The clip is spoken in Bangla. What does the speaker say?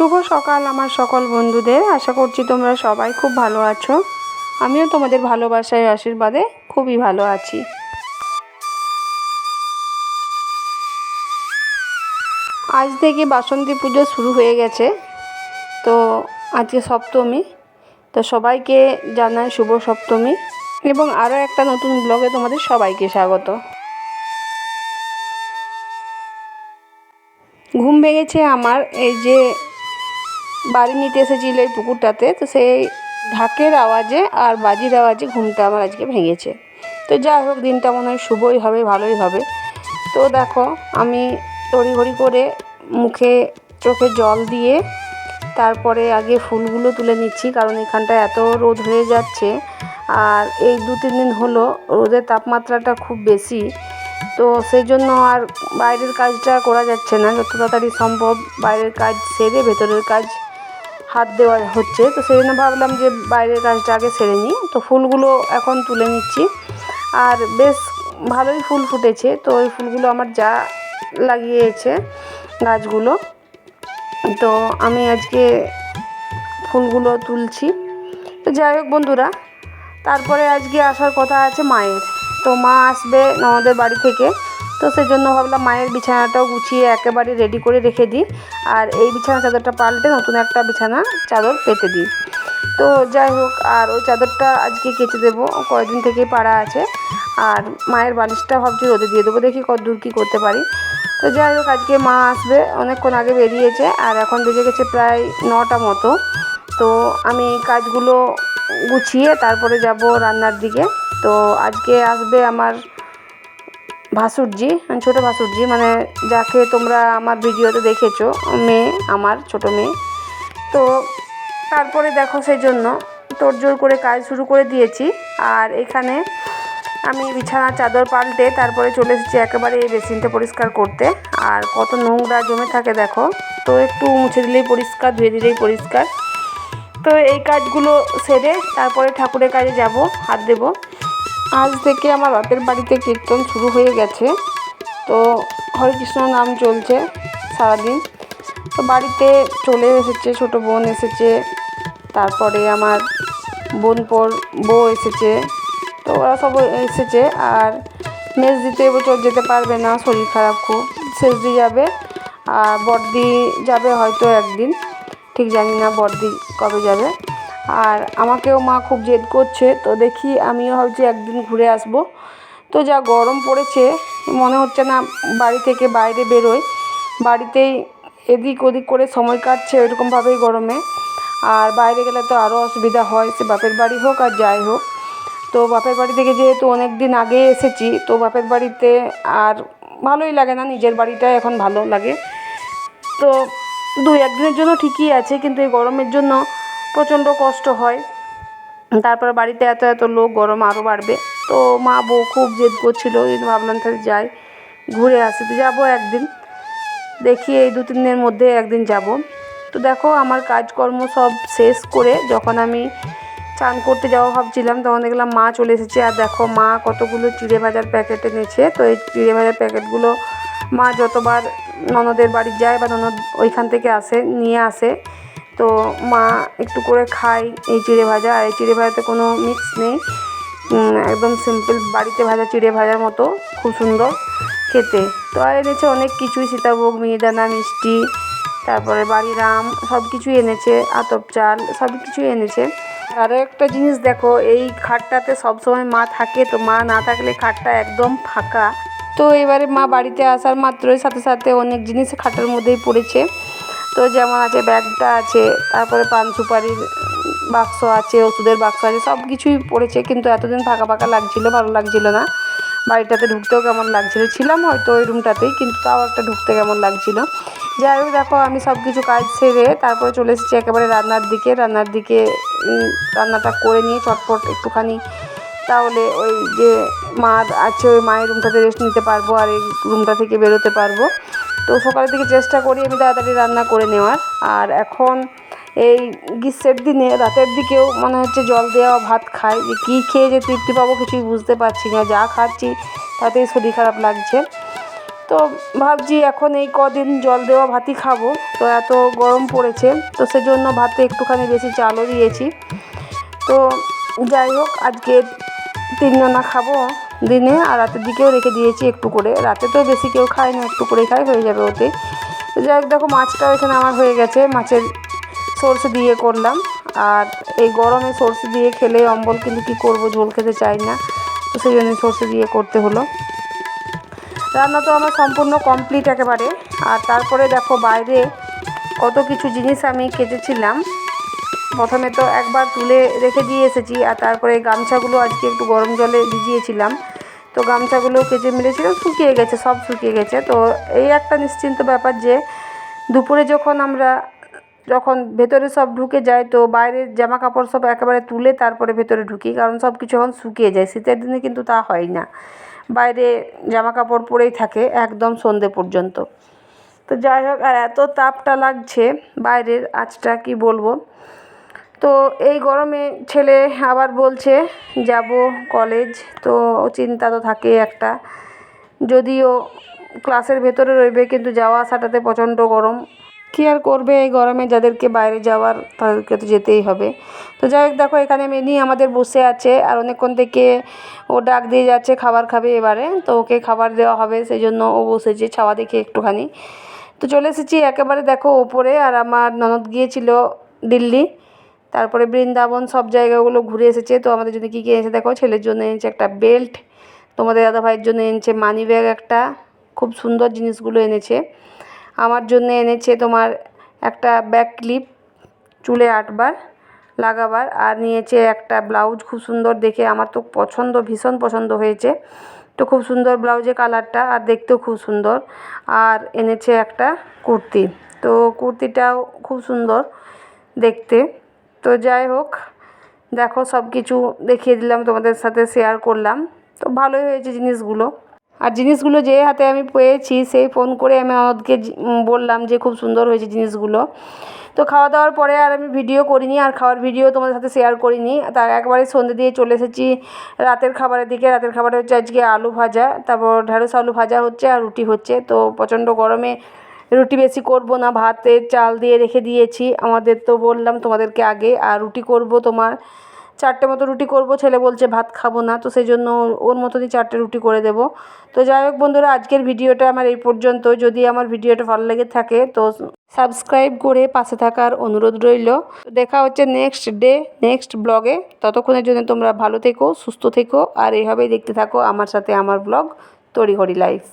শুভ সকাল আমার সকল বন্ধুদের। আশা করছি তোমরা সবাই খুব ভালো আছো। আমিও তোমাদের ভালোবাসায় আশীর্বাদে খুবই ভালো আছি। আজ থেকে বাসন্তী পুজো শুরু হয়ে গেছে। তো আজকে সপ্তমী। তো সবাইকে জানাই শুভ সপ্তমী। এবং আরও একটা নতুন ব্লগে তোমাদের সবাইকে স্বাগত। ঘুম ভেঙেছে আমার এই যে বাড়ি নিতে এসেছিল এই পুকুরটাতে, তো সেই ঢাকের আওয়াজে আর বাজির আওয়াজে ঘুমটা আমার আজকে ভেঙেছে। তো যাই হোক, দিনটা মনে হয় শুভই হবে, ভালোই হবে। তো দেখো, আমি তড়ি তড়িঘড়ি করে মুখে চোখে জল দিয়ে তারপরে আগে ফুলগুলো তুলে নিচ্ছি, কারণ এখানটা এত রোদ হয়ে যাচ্ছে। আর এই দু তিন দিন হলো রোদের তাপমাত্রাটা খুব বেশি, তো সেই জন্য আর বাইরের কাজটা করা যাচ্ছে না। যত তাড়াতাড়ি সম্ভব বাইরের কাজ সেরে ভেতরের কাজ হাত দেওয়া হচ্ছে। তো সেই জন্য ভাবলাম যে বাইরের কাজটা আগে সেরে নিই। তো ফুলগুলো এখন তুলে নিচ্ছি। আর বেশ ভালোই ফুল ফুটেছে। তো ওই ফুলগুলো আমার যা লাগিয়েছে গাছগুলো, তো আমি আজকে ফুলগুলো তুলছি। তো যাই হোক বন্ধুরা, তারপরে আজকে আসার কথা আছে মায়ের। তো মা আসবে আমাদের বাড়ি থেকে। তো সেজন্য ভাবলাম মায়ের বিছানাটাও গুছিয়ে একেবারে রেডি করে রেখে দিই। আর এই বিছানা চাদরটা পাল্টে নতুন একটা বিছানা চাদর পেতে দিই। তো যাই হোক, আর ওই চাদরটা আজকে কেচে দেবো। কয়েকদিন থেকেই পাড়া আছে। আর মায়ের বালিশটা ভাবছি রোদে দিয়ে দেবো। দেখি কত দূর কী করতে পারি। তো যাই হোক, আজকে মা আসবে। অনেকক্ষণ আগে বেরিয়েছে। আর এখন বেজে গেছে প্রায় নটা মতো। তো আমি কাজগুলো গুছিয়ে তারপরে যাব রান্নার দিকে। তো আজকে আসবে আমার ভাসুরজি ছোটো ভাসুরজি মানে যাকে তোমরা আমার ভিডিওতে দেখেছ, মেয়ে, আমার ছোট মেয়ে। তো তারপরে দেখো সেই জন্য তোড়জোড় করে কাজ শুরু করে দিয়েছি। আর এখানে আমি বিছানার চাদর পাল্টে তারপরে চলে এসেছি একেবারে এই বেসিনটা পরিষ্কার করতে। আর কত নোংরা জমে থাকে দেখো। তো একটু মুছে দিলেই পরিষ্কার, ধুয়ে দিলেই পরিষ্কার। তো এই কাজগুলো সেরে তারপরে ঠাকুরের কাজে যাব, হাত দেব। আজ থেকে আমার বাপের বাড়িতে কীর্তন শুরু হয়ে গেছে। তো হরে কৃষ্ণ নাম চলছে সারাদিন। তো বাড়িতে চলে এসেছে, ছোট বোন এসেছে, তারপরে আমার বোন পর বউ এসেছে। তো ওরা সব এসেছে আর মেজ দিতে এবছর যেতে পারবে না, শরীর খারাপ খুব। শেষ দিয়ে যাবে আর বড়দি যাবে হয়তো একদিন, ঠিক জানি না বড়দি কবে যাবে। আর আমাকেও মা খুব জেদ করছে। তো দেখি আমিও ভাবছি একদিন ঘুরে আসব। তো যা গরম পড়েছে, মনে হচ্ছে না বাড়ি থেকে বাইরে বেরোয় বাড়িতেই এদিক ওদিক করে সময় কাটছে ওইরকমভাবেই গরমে। আর বাইরে গেলে তো আরও অসুবিধা হয়, সে বাপের বাড়ি হোক আর যাই হোক। তো বাপের বাড়ি থেকে যেহেতু অনেক দিন আগে এসেছি, তো বাপের বাড়িতে আর ভালোই লাগে না, নিজের বাড়িটাই এখন ভালো লাগে। তো দু একদিনের জন্য ঠিকই আছে, কিন্তু এই গরমের জন্য প্রচণ্ড কষ্ট হয়। তারপরে বাড়িতে এত এত লোক, গরম আরও বাড়বে। তো মা বউ খুব জেদ করছিল ভাবলাম তাহলে যাই, ঘুরে আসি। তো যাব একদিন, দেখি এই দু তিন দিনের মধ্যে একদিন যাব। তো দেখো আমার কাজকর্ম সব শেষ করে যখন আমি চান করতে যাওয়া ভাবছিলাম, তখন দেখলাম মা চলে এসেছে। আর দেখো মা কতগুলো চিড়ে ভাজার প্যাকেট এনেছে। তো এই চিড়ে ভাজার প্যাকেটগুলো মা যতবার ননদের বাড়ি যায় বা ননদ ওইখান থেকে আসে, নিয়ে আসে। তো মা একটু করে খায় এই চিড়ে ভাজা। আর এই চিড়ে ভাজাতে কোনো মিক্স নেই। একদম সিম্পল বাড়িতে ভাজা চিড়ে ভাজার মতো, খুব সুন্দর খেতে। তো আর এনেছে অনেক কিছুই, সীতাভোগ, মিহিদানা, মিষ্টি, তারপরে বাড়ির আম সব কিছুই এনেছে, আতপ চাল সব কিছুই এনেছে। আরও একটা জিনিস দেখো, এই খাটটাতে সবসময় মা থাকে, তো মা না থাকলে খাটটা একদম ফাঁকা। তো এবারে মা বাড়িতে আসার মাত্রই সাথে সাথে অনেক জিনিস খাটের মধ্যেই পড়েছে। তো যেমন আছে, ব্যাগটা আছে, তারপরে পান সুপারির বাক্স আছে, ওষুধের বাক্স আছে, সব কিছুই পড়েছে, কিন্তু এতদিন ফাঁকা ফাঁকা লাগছিল, ভালো লাগছিল না। বাড়িটাতে ঢুকতেও কেমন লাগছিল, ছিলাম হয়তো ওই রুমটাতেই, কিন্তু তাও একটা ঢুকতে কেমন লাগছিল। যাই হোক, দেখো, আমি সব কিছু কাজ সেরে তারপরে চলে এসেছি একেবারে রান্নার দিকে রান্নার দিকে রান্নাটা করে নিয়ে চটপট একটুখানি তাহলে ওই যে মা আছে, ওই মায়ের রুমটাতে রেস্ট নিতে পারব আর এই রুমটা থেকে বেরোতে পারব। তো সকালের দিকে চেষ্টা করি আমি তাড়াতাড়ি রান্না করে নেওয়ার। আর এখন এই গ্রীষ্মের দিনে রাতের দিকেও মনে হচ্ছে জল দেওয়া ভাত খাই। যে কী খেয়ে যে তৃপ্তি পাবো কিছুই বুঝতে পারছি না। যা খাচ্ছি তাতেই শরীর খারাপ লাগছে। তো ভাবছি এখন এই কদিন জল দেওয়া ভাতই খাব। তো এত গরম পড়েছে। তো সেজন্য ভাতে একটুখানি বেশি চালও দিয়েছি। তো যাই হোক, আজকে তিনজনা খাব। দিনে আর রাতের দিকেও রেখে দিয়েছি একটু করে। রাতে তো বেশি কেউ খায় না একটু করে খায়, হয়ে যাবে ওতে। তো যাই হোক, দেখো মাছটাও এখানে আমার হয়ে গেছে, মাছের সর্ষে দিয়ে করলাম। আর এই গরমে সর্ষে দিয়ে খেলে অম্বল কিন্তু কী করব, ঝোল খেতে চাই না। তো সেই জন্য সর্ষে দিয়ে করতে হলো। রান্না তো আমার সম্পূর্ণ কমপ্লিট একেবারে। আর তারপরে দেখো বাইরে কত কিছু জিনিস আমি কেচেছিলাম প্রথমে তো একবার তুলে রেখে দিয়ে এসেছি আর তারপরে গামছাগুলো আজকে একটু গরম জলে ভিজিয়েছিলাম। তো গামছাগুলো কেচে মিলেছিলাম শুকিয়ে গেছে, সব শুকিয়ে গেছে। তো এই একটা নিশ্চিন্ত ব্যাপার যে দুপুরে যখন আমরা যখন ভেতরে সব ঢুকে যায়, তো বাইরের জামা কাপড় সব একেবারে তুলে তারপরে ভেতরে ঢুকি, কারণ সব কিছু এখন শুকিয়ে যায়। শীতের দিনে কিন্তু তা হয় না। বাইরে জামা কাপড় পরেই থাকে, একদম সন্ধে পর্যন্ত। তো যাই হোক, আর এত তাপটা লাগছে বাইরের, আজটা কি বলব? তো এই গরমে ছেলে আবার বলছে, যাব কলেজ তো চিন্তা তো থাকে একটা। যদিও ক্লাসের ভেতরে রইবে, কিন্তু যাওয়া আসাটাতে প্রচণ্ড গরম। কী আর করবে এই গরমে? যাদেরকে বাইরে যাওয়ার, তাদেরকে তো যেতেই হবে। তো যাই হোক, দেখো এখানে মেনি আমাদের বসে আছে, আর অনেকক্ষণ থেকে ও ডাক দিয়ে যাচ্ছে, খাবার খাবে এবারে। তো ওকে খাবার দেওয়া হবে সেই জন্য ও বসেছে, ছাওয়া দেখে একটুখানি। তো চলে এসেছি একেবারে দেখো ওপরে, আর আমার ননদ গিয়েছিল দিল্লি। তারপরে বৃন্দাবন সব জায়গাগুলো ঘুরে এসেছে। তো আমাদের জন্য কী কী এনেছে দেখো? ছেলের জন্য এনেছে একটা বেল্ট তোমাদের দাদা ভাইয়ের জন্য এনেছে মানি ব্যাগ একটা, খুব সুন্দর জিনিসগুলো এনেছে। আমার জন্য এনেছে তোমার একটা ব্যাক ক্লিপ চুলে আটবার লাগাবার, আর নিয়েছে একটা ব্লাউজ খুব সুন্দর দেখে আমার তো পছন্দ, ভীষণ পছন্দ হয়েছে। তো খুব সুন্দর ব্লাউজের কালারটা আর দেখতেও খুব সুন্দর। আর এনেছে একটা কুর্তি। তো কুর্তিটাও খুব সুন্দর দেখতে। তো যাই হোক, দেখো সব কিছু দেখিয়ে দিলাম, তোমাদের সাথে শেয়ার করলাম। তো ভালোই হয়েছে জিনিসগুলো। আর জিনিসগুলো যে হাতে আমি পেয়েছি, সেই ফোন করে আমি ননদকে বললাম যে খুব সুন্দর হয়েছে জিনিসগুলো। তো খাওয়া দাওয়ার পরে আর আমি ভিডিও করিনি, আর খাওয়ার ভিডিও তোমাদের সাথে শেয়ার করিনি। তার একবারে সন্ধ্যে দিয়ে চলে এসেছি রাতের খাবারের দিকে। রাতের খাবারে হচ্ছে আজকে আলু ভাজা, তারপর ঢ্যাঁড়স আলু ভাজা হচ্ছে আর রুটি হচ্ছে। তো প্রচণ্ড গরমে রুটি বেশি করব না ভাতের চাল দিয়ে রেখে দিয়েছি। আমাদের তো বললাম তোমাদেরকে আগে, আর রুটি করব তোমার। চারটে মতো রুটি করব, ছেলে বলছে ভাত খাব না, তো সেই জন্য ওর মতনই চারটে রুটি করে দেবো। তো যাই হোক বন্ধুরা, আজকের ভিডিওটা আমার এই পর্যন্ত। যদি আমার ভিডিওটা ভালো লেগে থাকে, তো সাবস্ক্রাইব করে পাশে থাকার অনুরোধ রইল। দেখা হচ্ছে নেক্সট ডে নেক্সট ব্লগে ততক্ষণের জন্য তোমরা ভালো থেকো, সুস্থ থেকো, আর এইভাবেই দেখতে থাকো আমার সাথে আমার ব্লগ তড়িঘড়ি লাইফ